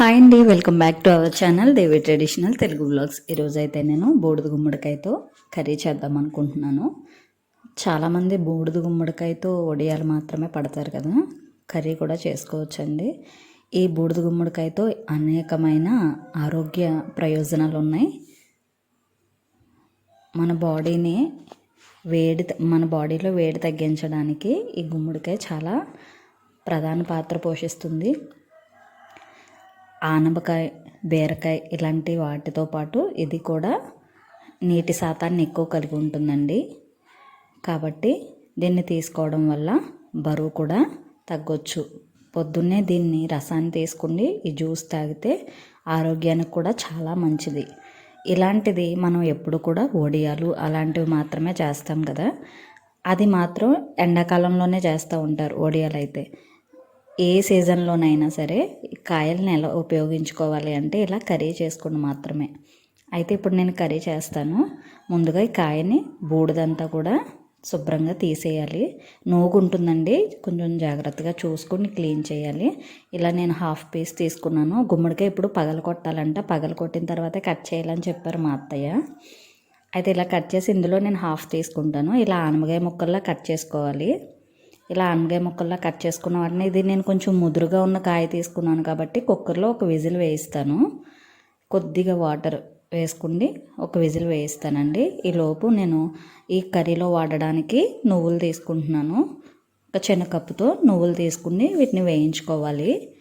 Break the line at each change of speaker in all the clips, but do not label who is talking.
Hi అండి welcome back to our channel Devi traditional Telugu blogs ఈరోజు అయితే నేను బూడిద గుమ్మడికాయతో కర్రీ చేద్దాం అనుకుంటున్నాను. చాలామంది బూడిద గుమ్మడికాయతో వడియాలు మాత్రమే పడతారు కదా కర్రీ కూడా చేసుకోవచ్చండి. ఈ బూడిద గుమ్మడికాయతో అనేకమైన ఆరోగ్య ప్రయోజనాలు ఉన్నాయి. మన బాడీని వేడి మన బాడీలో వేడి తగ్గించడానికి ఈ గుమ్మడికాయ చాలా ప్రధాన పాత్ర పోషిస్తుంది. ఆనపకాయ బీరకాయ ఇలాంటి వాటితో పాటు ఇది కూడా నీటి శాతాన్ని ఎక్కువ కలిగి ఉంటుందండి. కాబట్టి దీన్ని తీసుకోవడం వల్ల బరువు కూడా తగ్గొచ్చు. పొద్దున్నే దీన్ని రసాన్ని తీసుకుని ఈ జ్యూస్ తాగితే ఆరోగ్యానికి కూడా చాలా మంచిది. ఇలాంటిది మనం ఎప్పుడు కూడా ఓడియాలు అలాంటివి మాత్రమే చేస్తాం కదా. అది మాత్రం ఎండాకాలంలోనే చేస్తూ ఉంటారు ఓడియాలు అయితే ఏ సీజన్లోనైనా సరే ఈ కాయల్ని ఎలా ఉపయోగించుకోవాలి అంటే ఇలా కర్రీ చేసుకుని మాత్రమే. అయితే ఇప్పుడు నేను కర్రీ చేస్తాను. ముందుగా ఈ కాయని బూడిదంతా కూడా శుభ్రంగా తీసేయాలి. నూగు ఉంటుందండి కొంచెం జాగ్రత్తగా చూసుకుని క్లీన్ చేయాలి. ఇలా నేను హాఫ్ పీస్ తీసుకున్నాను. గుమ్మడికాయ ఇప్పుడు పగల కొట్టాలంట. పగల కొట్టిన తర్వాత కట్ చేయాలని చెప్పారు మా అత్తయ్య. అయితే ఇలా కట్ చేసి ఇందులో నేను హాఫ్ తీసుకుంటాను. ఇలా ఆనమగాయ ముక్కల్లా కట్ చేసుకోవాలి. ఇలా అనగాయ ముక్కల్లా కట్ చేసుకున్న వాటిని. ఇది నేను కొంచెం ముదురుగా ఉన్న కాయ తీసుకున్నాను కాబట్టి కుక్కర్లో ఒక విజిల్ వేయిస్తాను. కొద్దిగా వాటర్ వేసుకుని ఒక విజిల్ వేయిస్తానండి. ఈ లోపు నేను ఈ కర్రీలో వాడడానికి నువ్వులు తీసుకుంటున్నాను. ఒక చిన్న కప్పుతో నువ్వులు తీసుకుని వీటిని వేయించుకోవాలి.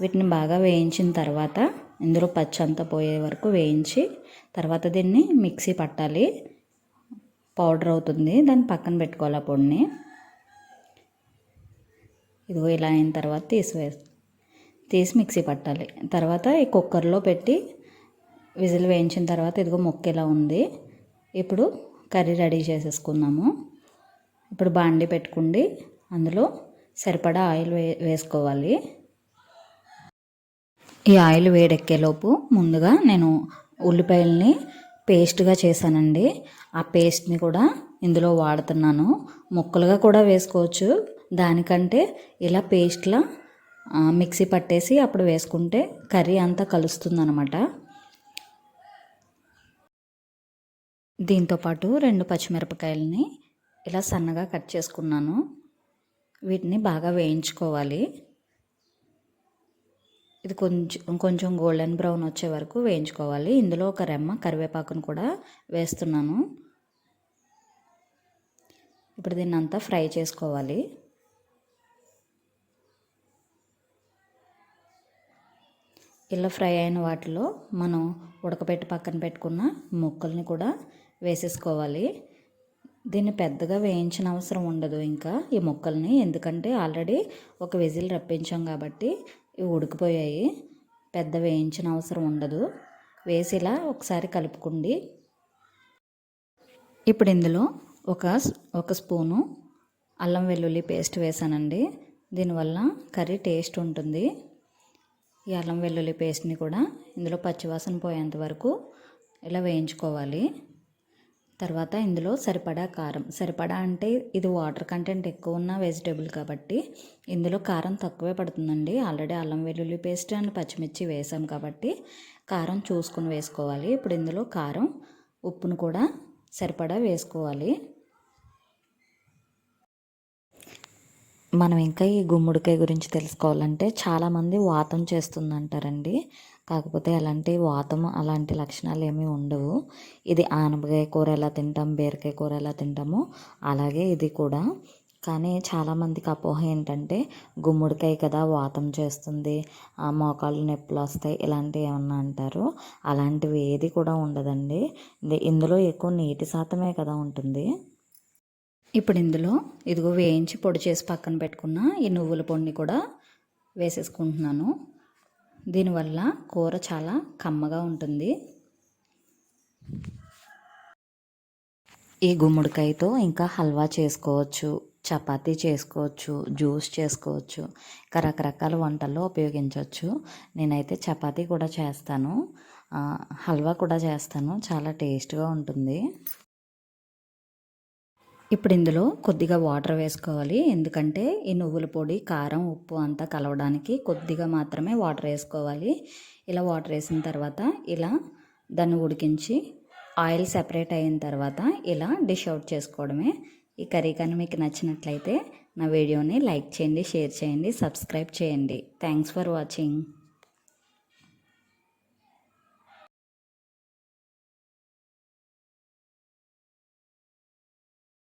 వీటిని బాగా వేయించిన తర్వాత ఇందులో పచ్చి అంతా పోయే వరకు వేయించి తర్వాత దీన్ని మిక్సీ పట్టాలి. పౌడర్ అవుతుంది. దాన్ని పక్కన పెట్టుకోవాలి ఆ పొడిని. ఇదిగో ఇలా అయిన తర్వాత తీసివే తీసి మిక్సీ పట్టాలి. తర్వాత ఈ కుక్కర్లో పెట్టి విజిల్ వేయించిన తర్వాత ఇదిగో మొక్క ఇలా ఉంది. ఇప్పుడు కర్రీ రెడీ చేసేసుకుందాము. ఇప్పుడు బాండి పెట్టుకుండి అందులో సరిపడా ఆయిల్ వే వేసుకోవాలి. ఈ ఆయిల్ వేడెక్కేలోపు ముందుగా నేను ఉల్లిపాయల్ని పేస్ట్గా చేశానండి. ఆ పేస్ట్ని కూడా ఇందులో వాడుతున్నాను. ముక్కలుగా కూడా వేసుకోవచ్చు. దానికంటే ఇలా పేస్ట్లా మిక్సీ పట్టేసి అప్పుడు వేసుకుంటే కర్రీ అంతా కలుస్తుందనమాట దీంతోపాటు రెండు పచ్చిమిరపకాయలని ఇలా సన్నగా కట్ చేసుకున్నాను. వీటిని బాగా వేయించుకోవాలి. ఇది కొంచెం కొంచెం గోల్డెన్ బ్రౌన్ వచ్చే వరకు వేయించుకోవాలి. ఇందులో ఒక రెమ్మ కరివేపాకును కూడా వేస్తున్నాను. ఇప్పుడు దీన్ని అంతా ఫ్రై చేసుకోవాలి. ఇలా ఫ్రై అయిన వాటిలో మనం ఉడకబెట్టి పక్కన పెట్టుకున్న ముక్కల్ని కూడా వేసేసుకోవాలి. దీన్ని పెద్దగా వేయించిన అవసరం ఉండదు ఇంకా ఈ ముక్కల్ని ఎందుకంటే ఆల్రెడీ ఒక విజిల్ రప్పించాం కాబట్టి ఇవి ఉడికిపోయాయి. పెద్ద వేయించిన అవసరం ఉండదు. వేసేలా ఒకసారి కలుపుకోండి. ఇప్పుడు ఇందులో ఒక ఒక స్పూను అల్లం వెల్లుల్లి పేస్ట్ వేసానండి. దీనివల్ల కర్రీ టేస్ట్ ఉంటుంది. ఈ అల్లం వెల్లుల్లి పేస్ట్ని కూడా ఇందులో పచ్చివాసన పోయేంత వరకు ఇలా వేయించుకోవాలి. తర్వాత ఇందులో సరిపడా కారం సరిపడా అంటే ఇది వాటర్ కంటెంట్ ఎక్కువ ఉన్న వెజిటేబుల్ కాబట్టి ఇందులో కారం తక్కువే పడుతుందండి. ఆల్రెడీ అల్లం వెల్లుల్లి పేస్ట్ అండ్ పచ్చిమిర్చి వేసాం కాబట్టి కారం చూసుకుని వేసుకోవాలి. ఇప్పుడు ఇందులో కారం ఉప్పును కూడా సరిపడా వేసుకోవాలి. మనం ఇంకా ఈ గుమ్మడికాయ గురించి తెలుసుకోవాలంటే చాలామంది వాతం చేస్తుందంటారండి. కాకపోతే అలాంటి వాతం అలాంటి లక్షణాలు ఏమీ ఉండవు. ఇది ఆనపకాయ కూర ఎలా తింటాం బీరకాయ కూర ఎలా తింటామో అలాగే ఇది కూడా. కానీ చాలామందికి అపోహ ఏంటంటే గుమ్మడికాయ కదా వాతం చేస్తుంది ఆ మోకాళ్ళు నొప్పులు వస్తాయి ఇలాంటివి ఏమన్నా అంటారు. అలాంటివి ఏది కూడా ఉండదండి. ఇందులో ఎక్కువ నీటి శాతమే కదా ఉంటుంది. ఇప్పుడు ఇందులో ఇదిగో వేయించి పొడి చేసి పక్కన పెట్టుకున్న ఈ నువ్వుల పొడిని కూడా వేసేసుకుంటున్నాను. దీనివల్ల కూర చాలా కమ్మగా ఉంటుంది. ఈ గుమ్మడికాయతో ఇంకా హల్వా చేసుకోవచ్చు చపాతీ చేసుకోవచ్చు జ్యూస్ చేసుకోవచ్చు ఇంకా రకరకాల వంటల్లో ఉపయోగించవచ్చు. నేనైతే చపాతీ కూడా చేస్తాను. హల్వా కూడా చేస్తాను. చాలా టేస్ట్గా ఉంటుంది. ఇప్పుడు ఇందులో కొద్దిగా వాటర్ వేసుకోవాలి. ఎందుకంటే ఈ నువ్వుల పొడి కారం ఉప్పు అంతా కలవడానికి కొద్దిగా మాత్రమే వాటర్ వేసుకోవాలి. ఇలా వాటర్ వేసిన తర్వాత ఇలా దాన్ని ఉడికించి ఆయిల్ సెపరేట్ అయిన తర్వాత ఇలా డిష్ అవుట్ చేసుకోవడమే. ఈ కర్రీ కానీ మీకు నచ్చినట్లయితే నా వీడియోని లైక్ చేయండి షేర్ చేయండి సబ్స్క్రైబ్ చేయండి. Thanks for watching.